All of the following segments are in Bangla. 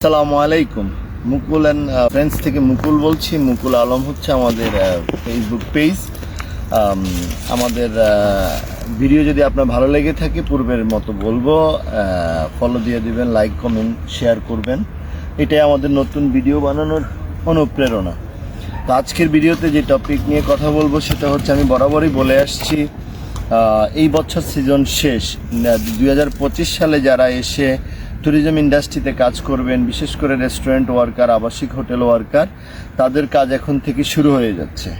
আসসালামু আলাইকুম। মুকুল অ্যান্ড ফ্রেন্ডস থেকে মুকুল বলছি। মুকুল আলম হচ্ছে আমাদের ফেসবুক পেজ আমাদের ভিডিও যদি আপনার ভালো লেগে থাকে, পূর্বের মতো বলব ফলো দিয়ে দিবেন লাইক কমেন্ট শেয়ার করবেন। এটাই আমাদের নতুন ভিডিও বানানোর অনুপ্রেরণা। তো আজকের ভিডিওতে যে টপিক নিয়ে কথা বলব, সেটা হচ্ছে আমি বরাবরই বলে আসছি এই বছর সিজন শেষ। দুই হাজার পঁচিশ সালে যারা এসে ট্যুরিজম ইন্ডাস্ট্রিতে কাজ করবেন, বিশেষ করে রেস্টুরেন্ট ওয়ার্কার আবাসিক হোটেল ওয়ার্কার তাদের কাজ এখন থেকে শুরু হয়ে যাচ্ছে।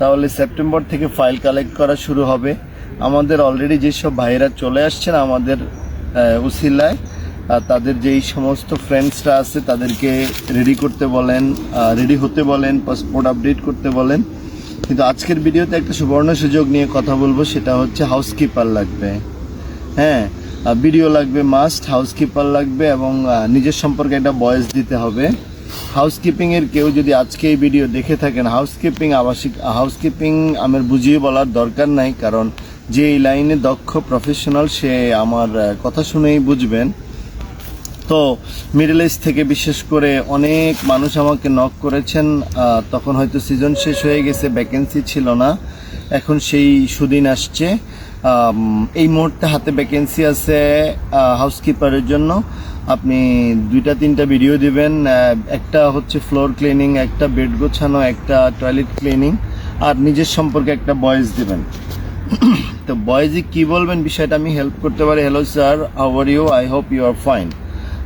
তাহলে সেপ্টেম্বর থেকে ফাইল কালেক্ট করা শুরু হবে। আমাদের অলরেডি যেসব ভাইয়েরা চলে আসছেন আমাদের উসিলায় তাদের যেই সমস্ত ফ্রেন্ডসরা আছে, তাদেরকে রেডি করতে বলেন রেডি হতে বলেন পাসপোর্ট আপডেট করতে বলেন। কিন্তু আজকের ভিডিওতে একটা সুবর্ণ সুযোগ নিয়ে কথা বলব, সেটা হচ্ছে হাউসকিপার লাগবে। হ্যাঁ ভিডিও লাগবে মাস্ট হাউসকিপার লাগবে এবং নিজের সম্পর্কে একটা বয়স দিতে হবে। হাউসকিপিং এর কেউ যদি আজকে এই ভিডিও দেখে থাকেন হাউসকিপিং আবাসিক হাউসকিপিং আমার বুঝিয়ে বলার দরকার নাই, কারণ যে এই লাইনে দক্ষ প্রফেশনাল সে আমার কথা শুনেই বুঝবেন। তো মিডল ইস্ট থেকে বিশেষ করে অনেক মানুষ আমাকে নক করেছেন তখন হয়তো সিজন শেষ হয়ে গেছে ভ্যাকেন্সি ছিল না। এখন সেই সুদিন আসছে। এই মুহূর্তে হাতে ভ্যাকেন্সি আছে হাউসকিপারের জন্য। আপনি দুইটা তিনটা ভিডিও দিবেন একটা হচ্ছে ফ্লোর ক্লিনিং একটা বেড গোছানো একটা টয়লেট ক্লিনিং আর নিজের সম্পর্কে একটা বয়েস দিবেন। তো বয়েজে কি বলবেন বিষয়টা আমি হেল্প করতে পারি। Hello sir are you I hope you are fine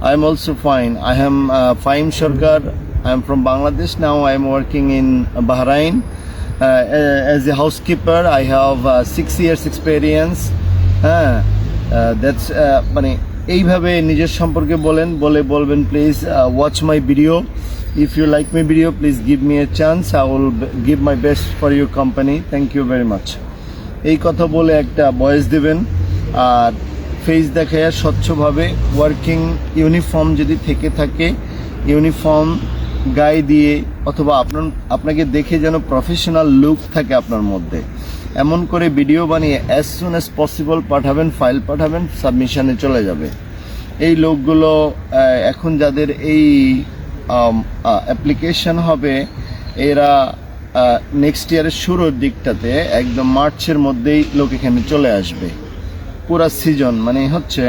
I am also fine I am Faim Sarkar I am from Bangladesh now I am working in uh, as a housekeeper. I have uh, six years experience. হ্যাঁ দ্যাটস মানে এইভাবে নিজের সম্পর্কে বলেন বলে বলবেন please watch my video if you like my video please give me a chance I will give my best for your company thank you very much এই কথা বলে একটা বয়স দেবেন আর ফেস দেখায় স্বচ্ছভাবে ওয়ার্কিং ইউনিফর্ম যদি থেকে থাকে ইউনিফর্ম গায়ে দিয়ে অথবা আপনার, আপনাকে দেখে যেন প্রফেশনাল লুক থাকে আপনার মধ্যে। এমন করে ভিডিও বানিয়ে অ্যাজ সুন অ্যাজ পসিবল পাঠাবেন ফাইল পাঠাবেন সাবমিশনে চলে যাবে। এই লোকগুলো এখন যাদের এই অ্যাপ্লিকেশন হবে, এরা নেক্সট ইয়ারের শুরুর দিকটাতে একদম মার্চের মধ্যেই লোক এখানে চলে আসবে। পুরা সিজন মানে হচ্ছে,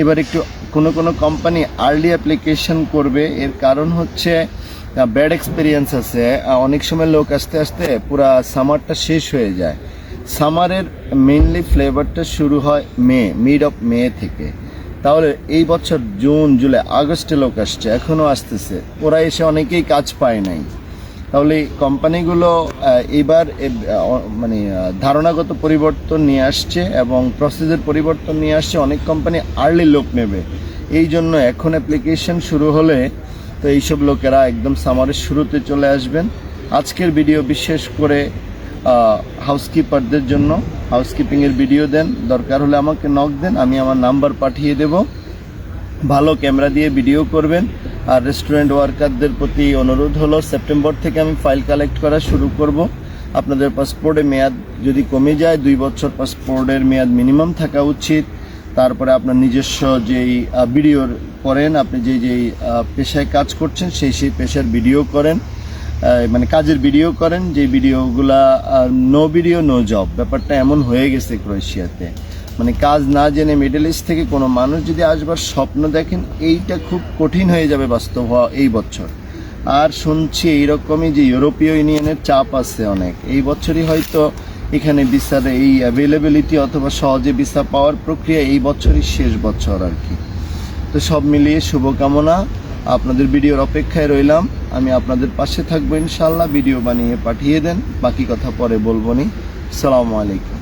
এবার একটু কোনো কোনো কোম্পানি আর্লি অ্যাপ্লিকেশন করবে, এর কারণ হচ্ছে ব্যাড এক্সপিরিয়েন্স আছে। অনেক সময় লোক আসতে আসতে পুরা সামারটা শেষ হয়ে যায়। সামারের মেনলি ফ্লেভারটা শুরু হয় মে মিড অফ মে থেকে। তাহলে এই বছর জুন জুলাই আগস্টে লোক আসছে এখনও আসতেছে। ওরা এসে অনেকেই কাজ পায় নাই। তাহলে কোম্পানিগুলো এবার মানে ধারণাগত পরিবর্তন নিয়ে আসছে এবং প্রসেসের পরিবর্তন নিয়ে আসছে, অনেক কোম্পানি আর্লি লোক নেবে। এই জন্য এখন অ্যাপ্লিকেশন শুরু হলে তো এইসব লোকেরা একদম সামারের শুরুতে চলে আসবেন। আজকের ভিডিও বিশেষ করে হাউসকিপারদের জন্য। হাউসকিপিংয়ের ভিডিও দেন, দরকার হলে আমাকে নক দেন, আমি আমার নাম্বার পাঠিয়ে দেবো। ভালো ক্যামেরা দিয়ে ভিডিও করবেন। আর রেস্টুরেন্ট ওয়ার্কারদের প্রতি অনুরোধ হলো সেপ্টেম্বর থেকে আমি ফাইল কালেক্ট করা শুরু করব। আপনাদের পাসপোর্টের মেয়াদ যদি কমে যায়, দুই বছর পাসপোর্টের মেয়াদ মিনিমাম থাকা উচিত। তারপরে আপনার নিজস্ব যেই ভিডিওর করেন, আপনি যেই যেই পেশায় কাজ করছেন, সেই সেই পেশার ভিডিও করেন। মানে কাজের ভিডিও করেন যে ভিডিওগুলা নো ভিডিও নো জব ব্যাপারটা এমন হয়ে গেছে ক্রোয়েশিয়াতে। মানে কাজ না জেনে মিডল ইস্ট থেকে কোনো মানুষ যদি আসবার স্বপ্ন দেখেন, এইটা খুব কঠিন হয়ে যাবে বাস্তব হওয়া এই বছর। আর শুনছি এইরকমই যে ইউরোপীয় ইউনিয়নের চাপ আছে অনেক। এই বছরই হয়তো এখানে ভিসার এই অ্যাভেলেবিলিটি অথবা সহজে ভিসা পাওয়ার প্রক্রিয়া এই বছরই শেষ বছর আর কি। তো সব মিলিয়ে শুভকামনা। আপনাদের ভিডিওর অপেক্ষায় রইলাম। আমি আপনাদের পাশে থাকব ইনশাল্লাহ ভিডিও বানিয়ে পাঠিয়ে দেন। বাকি কথা পরে বলব নি। সালামু আলাইকুম।